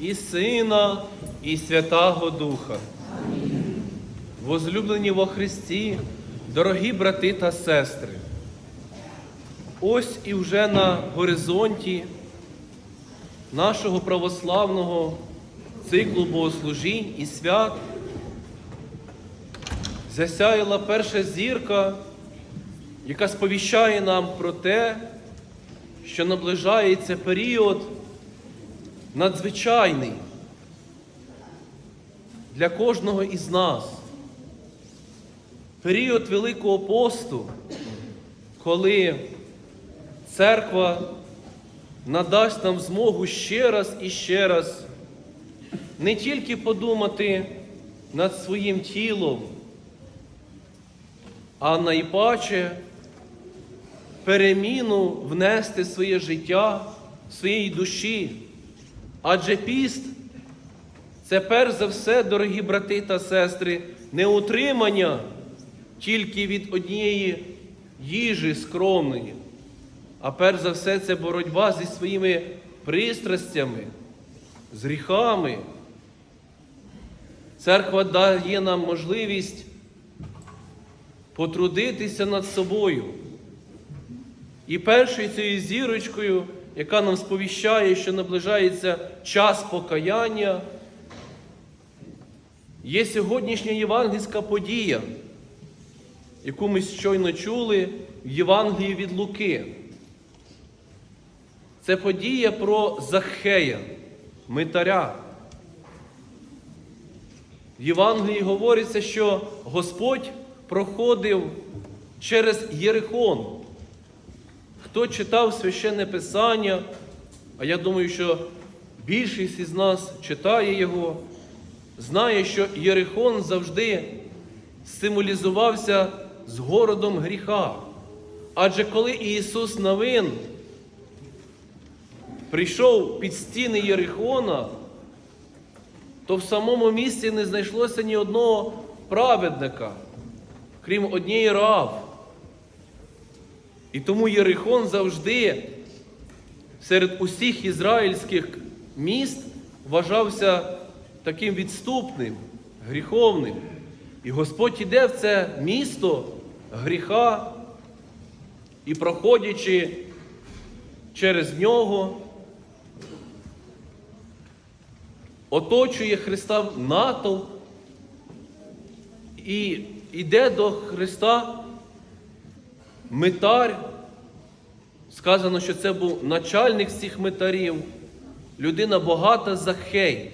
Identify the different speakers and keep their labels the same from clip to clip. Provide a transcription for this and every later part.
Speaker 1: і Сина, і Святого Духа. Возлюблені во Христі, дорогі брати та сестри. Ось і вже на горизонті нашого православного циклу богослужінь і свят засяяла перша зірка, яка сповіщає нам про те, що наближається період надзвичайний для кожного із нас. Період Великого посту, коли церква надасть нам змогу ще раз і ще раз не тільки подумати над своїм тілом, а найпаче переміну внести своє життя, в своїй душі. Адже піст це перш за все, дорогі брати та сестри, не утримання тільки від однієї їжі скромної, а перш за все це боротьба зі своїми пристрастями, з гріхами. Церква дає нам можливість потрудитися над собою. І першою цією зірочкою, яка нам сповіщає, що наближається час покаяння, є сьогоднішня євангельська подія, яку ми щойно чули в Євангелії від Луки. Це подія про Захея, митаря. В Євангелії говориться, що Господь проходив через Єрихон. Хто читав священне Писання, а я думаю, що більшість із нас читає його, знає, що Єрихон завжди символізувався з городом гріха. Адже коли Ісус Навин прийшов під стіни Єрихона, то в самому місці не знайшлося ні одного праведника, крім однієї рав. І тому Єрихон завжди серед усіх ізраїльських міст вважався таким відступним, гріховним. І Господь іде в це місто гріха і проходячи через нього, оточує Христа натовп і йде до Христа митар. Сказано, що це був начальник всіх митарів, людина багата Захей.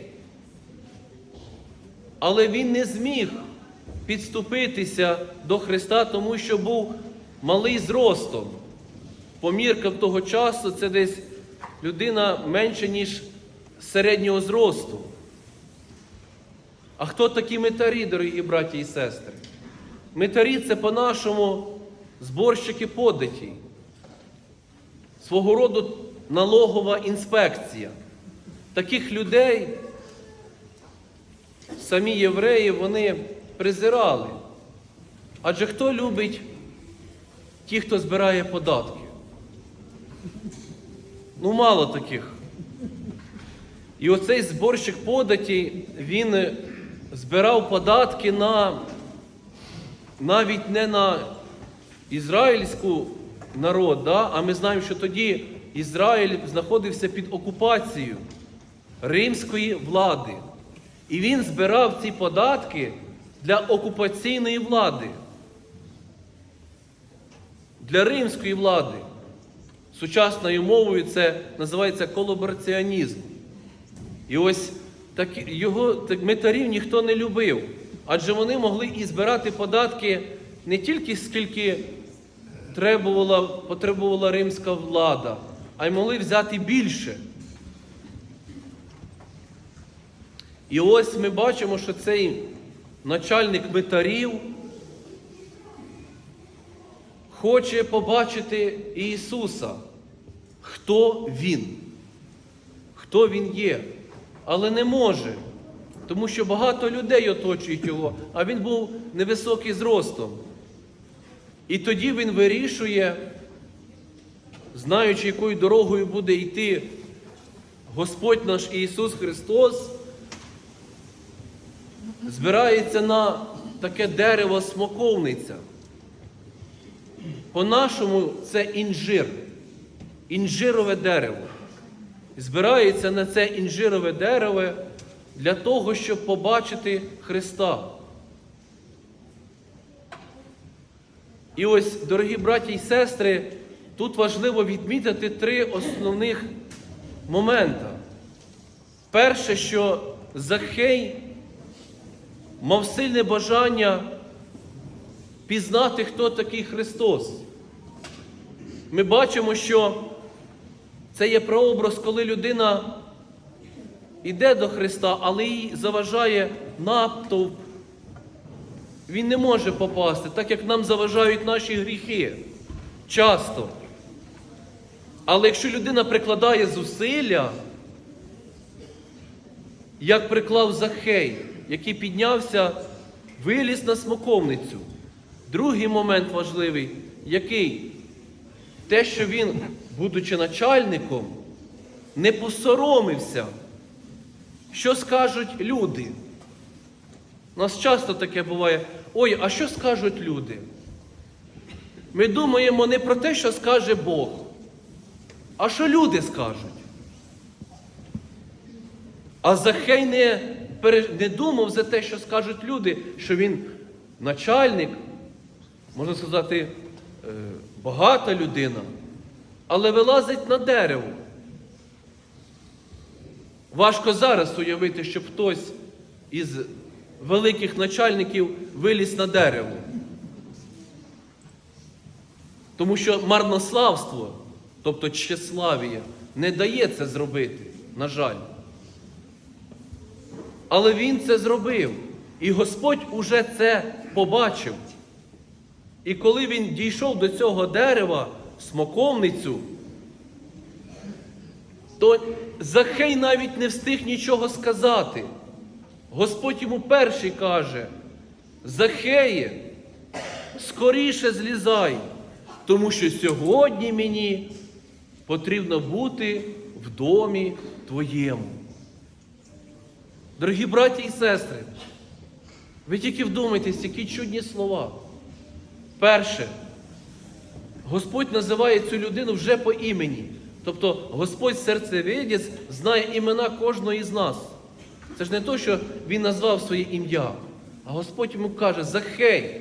Speaker 1: Але він не зміг підступитися до Христа, тому що був малий зростом. Помірка в того часу це десь людина менше, ніж середнього зросту. А хто такі митарі, дорогі браті і сестри? Митарі це по-нашому зборщики податів, свого роду налогова інспекція. Таких людей самі євреї вони презирали. Адже хто любить ті, хто збирає податки? Ну, мало таких. І оцей зборщик податі, він збирав податки на навіть не на ізраїльську народ, да? а ми знаємо, що тоді Ізраїль знаходився під окупацією римської влади. І він збирав ці податки для окупаційної влади, для римської влади. Сучасною мовою це називається колабораціонізм. І ось так, його так, метарів ніхто не любив, адже вони могли і збирати податки не тільки скільки требувала, потребувала римська влада, а й могли взяти більше. І ось ми бачимо, що цей начальник митарів хоче побачити Ісуса, хто Він, хто Він є, але не може, тому що багато людей оточують його, а він був невисокий зростом. І тоді він вирішує, знаючи, якою дорогою буде йти Господь наш Ісус Христос збирається на таке дерево смоковниця. По-нашому це інжир, інжирове дерево. Збирається на це інжирове дерево для того, щоб побачити Христа. І ось, дорогі браті і сестри, тут важливо відмітити три основних момента. Перше, що Захей мав сильне бажання пізнати, хто такий Христос. Ми бачимо, що це є прообраз, коли людина йде до Христа, але їй заважає натовп. Він не може попасти, так як нам заважають наші гріхи часто. Але якщо людина прикладає зусилля, як приклав Захей, який піднявся, виліз на смоковницю. Другий момент важливий, який те, що він, будучи начальником, не посоромився, що скажуть люди. У нас часто таке буває. Ой, а що скажуть люди? Ми думаємо не про те, що скаже Бог, а що люди скажуть. А Захей не, не думав за те, що скажуть люди, що він начальник, можна сказати, е, багата людина, але вилазить на дерево. Важко зараз уявити, щоб хтось із великих начальників виліз на дерево. Тому що марнославство, тобто тщеславія, не дає це зробити, на жаль. Але він це зробив. І Господь уже це побачив. І коли він дійшов до цього дерева, смоковницю, то Захей навіть не встиг нічого сказати. Господь йому перший каже: Захеє, скоріше злізай, тому що сьогодні мені потрібно бути в домі твоєму. Дорогі браті і сестри, ви тільки вдумайтесь, які чудні слова. Перше, Господь називає цю людину вже по імені. Тобто Господь серцевидець знає імена кожного із нас. Це ж не то, що Він назвав своє ім'я, а Господь йому каже, Захей.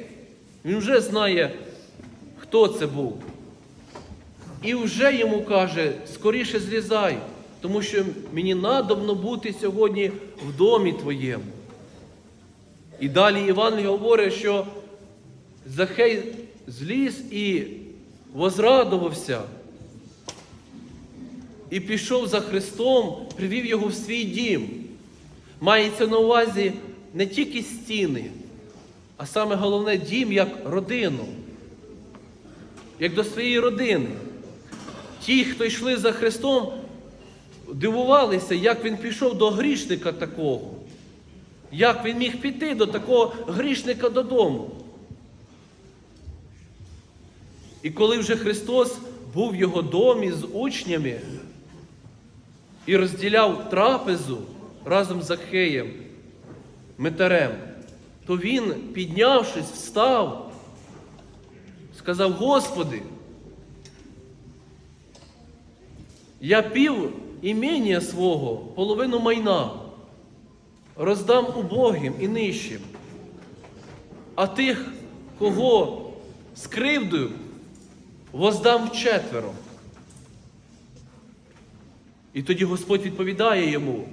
Speaker 1: Він вже знає, хто це був. І вже йому каже, скоріше злізай, тому що мені надобно бути сьогодні в домі твоєму. І далі Іван говорить, що Захей зліз і возрадувався. І пішов за Христом, привів його в свій дім. Мається на увазі не тільки стіни, а саме головне дім як родину, як до своєї родини. Ті, хто йшли за Христом, дивувалися, як він пішов до грішника такого. Як він міг піти до такого грішника додому? І коли вже Христос був в його домі з учнями і розділяв трапезу разом з Захеєм, Митарем, то він, піднявшись, встав, сказав: Господи, я пів імення свого, половину майна, роздам убогим і нижчим, а тих, кого скривдою, воздам вчетверо. І тоді Господь відповідає йому.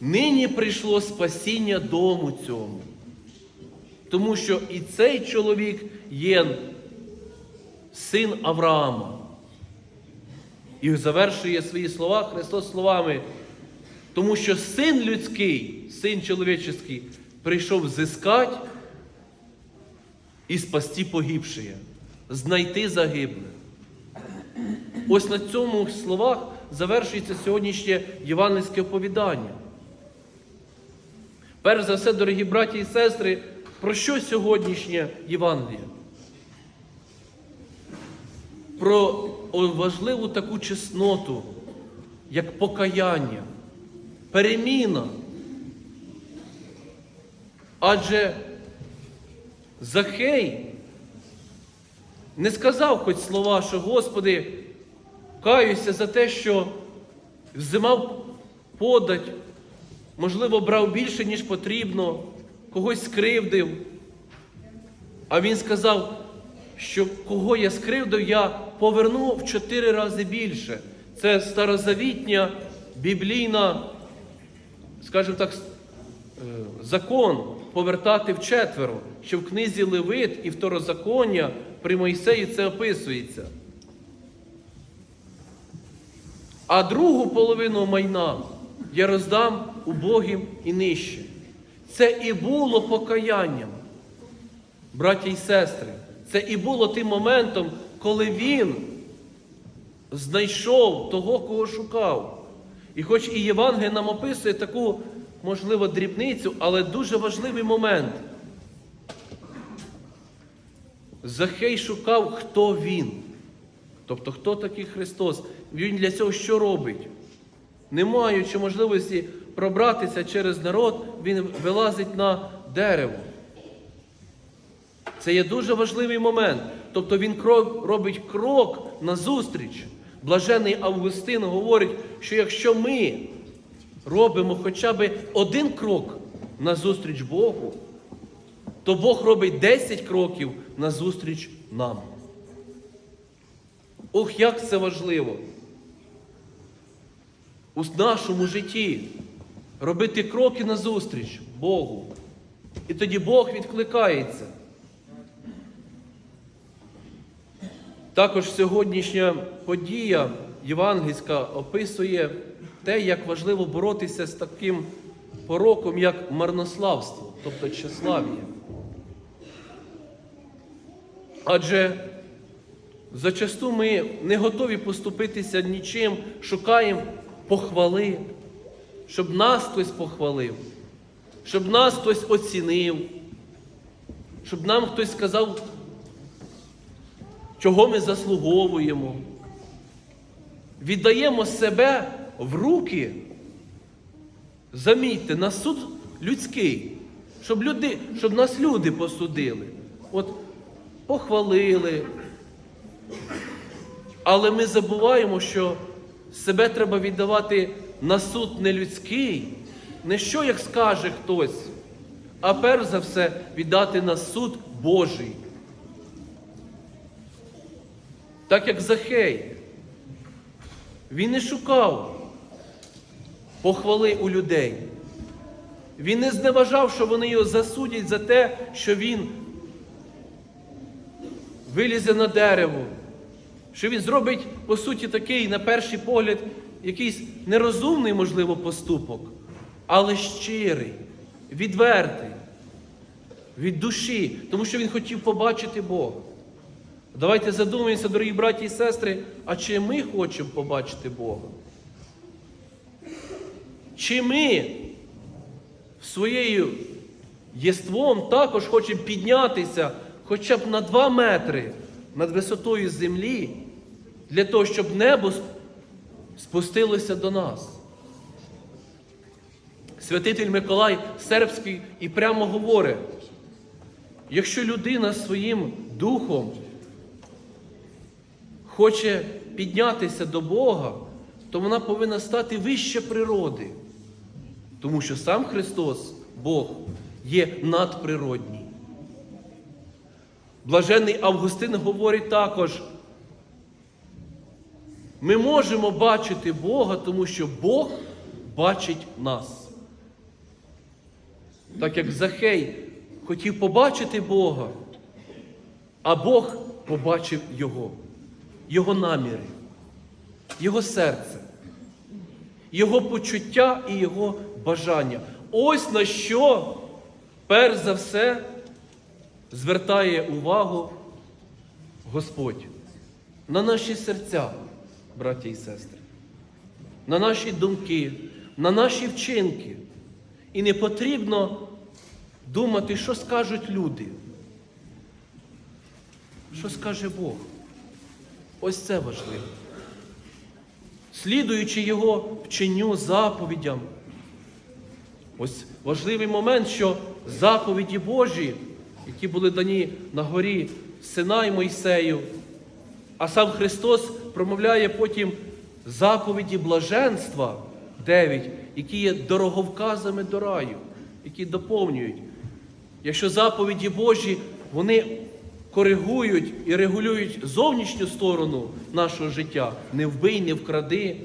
Speaker 1: Нині прийшло спасіння дому цьому, тому що і цей чоловік є син Авраама. І завершує свої слова Христос словами, тому що син людський, син чоловічий, прийшов зискати і спасти погибшие, знайти загиблих. Ось на цьому словах завершується сьогоднішнє євангельське оповідання. Перш за все, дорогі браті і сестри, про що сьогоднішнє Євангеліє? Про важливу таку чесноту, як покаяння, переміна. Адже Захей не сказав хоч слова, що Господи, каюся за те, що взимав подать, можливо, брав більше, ніж потрібно, когось скривдив. А він сказав, що кого я скривдив, я поверну в чотири рази більше. Це старозавітня біблійна, скажімо так, е, закон повертати вчетверо, що в книзі Левит і второзаконня при Мойсеї це описується. А другу половину майна я роздам убогим і нижче. Це і було покаянням, браті і сестри. Це і було тим моментом, коли він знайшов того, кого шукав. І хоч і Євангеліє нам описує таку, можливо, дрібницю, але дуже важливий момент. Захей шукав, хто він. Тобто, хто такий Христос? Він для цього що робить? Не маючи можливості пробратися через народ, він вилазить на дерево. Це є дуже важливий момент. Тобто він робить крок назустріч. Блажений Августин говорить, що якщо ми робимо хоча б один крок назустріч Богу, то Бог робить 10 кроків назустріч нам. Ох, як це важливо! У нашому житті робити кроки назустріч Богу. І тоді Бог відкликається. Також сьогоднішня подія євангельська описує те, як важливо боротися з таким пороком, як марнославство, тобто тщеслав'я. Адже зачасту ми не готові поступитися нічим, шукаємо похвали, щоб нас хтось похвалив, щоб нас хтось оцінив, щоб нам хтось сказав, чого ми заслуговуємо. Віддаємо себе в руки, замітьте, на суд людський, щоб, люди, щоб нас люди посудили. От похвалили. Але ми забуваємо, що себе треба віддавати на суд не людський, не що як скаже хтось, а перш за все віддати на суд Божий. Так як Захей. Він не шукав похвали у людей. Він не зневажав, що вони його засудять за те, що він вилізе на дерево, що він зробить, по суті, такий, на перший погляд, якийсь нерозумний, можливо, поступок, але щирий, відвертий, від душі, тому що він хотів побачити Бога. Давайте задумаємося, дорогі браті і сестри, а чи ми хочемо побачити Бога? Чи ми своєю єством також хочемо піднятися хоча б на два метри над висотою землі, для того, щоб небо спустилося до нас? Святитель Миколай Сербський і прямо говорить, якщо людина своїм духом хоче піднятися до Бога, то вона повинна стати вище природи. Тому що сам Христос, Бог, є надприродній. Блаженний Августин говорить також, ми можемо бачити Бога, тому що Бог бачить нас. Так як Захей хотів побачити Бога, а Бог побачив Його його наміри, його серце, його почуття і його бажання. Ось на що, перш за все, звертає увагу Господь на наші серця, браті і сестри, на наші думки, на наші вчинки. І не потрібно думати, що скажуть люди, що скаже Бог. Ось це важливо. слідуючи Його вченню заповідям. Ось важливий момент, що заповіді Божі, які були дані на горі Синай Мойсею, а сам Христос промовляє потім заповіді блаженства 9, які є дороговказами до раю, які доповнюють. Якщо заповіді Божі, вони коригують і регулюють зовнішню сторону нашого життя, не вбий, не вкради,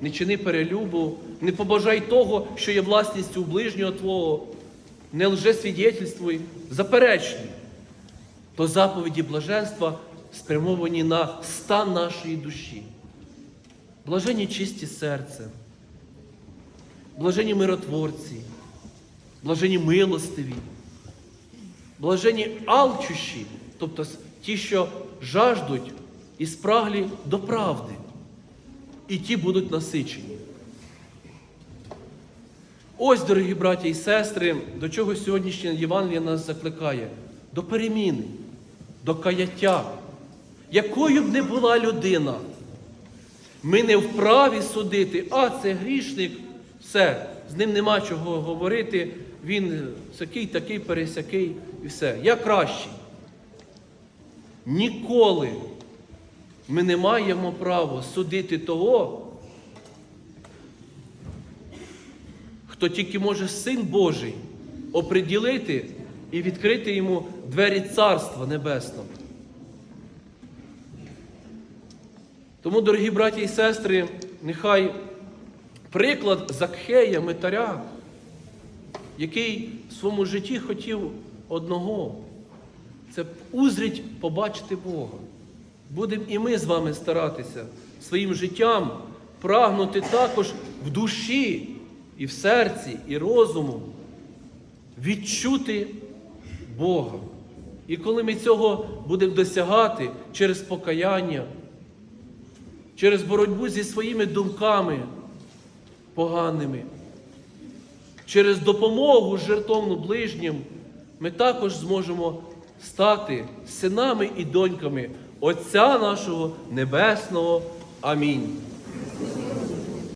Speaker 1: не чини перелюбу, не побажай того, що є власністю ближнього Твого, не лжесвідетельствуй, заперечні, то заповіді блаженства спрямовані на стан нашої душі. Блажені чисті серцем, блажені миротворці, блажені милостиві, блажені алчущі, тобто ті, що жаждуть і спраглі до правди, і ті будуть насичені. Ось, дорогі браті і сестри, до чого сьогоднішнє Євангеліє нас закликає: до переміни, до каяття. Якою б не була людина, ми не вправі судити, а це грішник, все, з ним нема чого говорити, він такий, такий, пересякий і все. Я кращий. Ніколи ми не маємо права судити того, хто тільки може Син Божий оприділити і відкрити йому двері Царства Небесного. Тому, дорогі браті і сестри, нехай приклад Закхея, Митаря, який в своєму житті хотів одного, це узріть побачити Бога. Будемо і ми з вами старатися своїм життям прагнути також в душі, і в серці, і розуму відчути Бога. І коли ми цього будемо досягати через покаяння, через боротьбу зі своїми думками поганими, через допомогу жертовну ближнім, ми також зможемо стати синами і доньками Отця нашого Небесного. Амінь.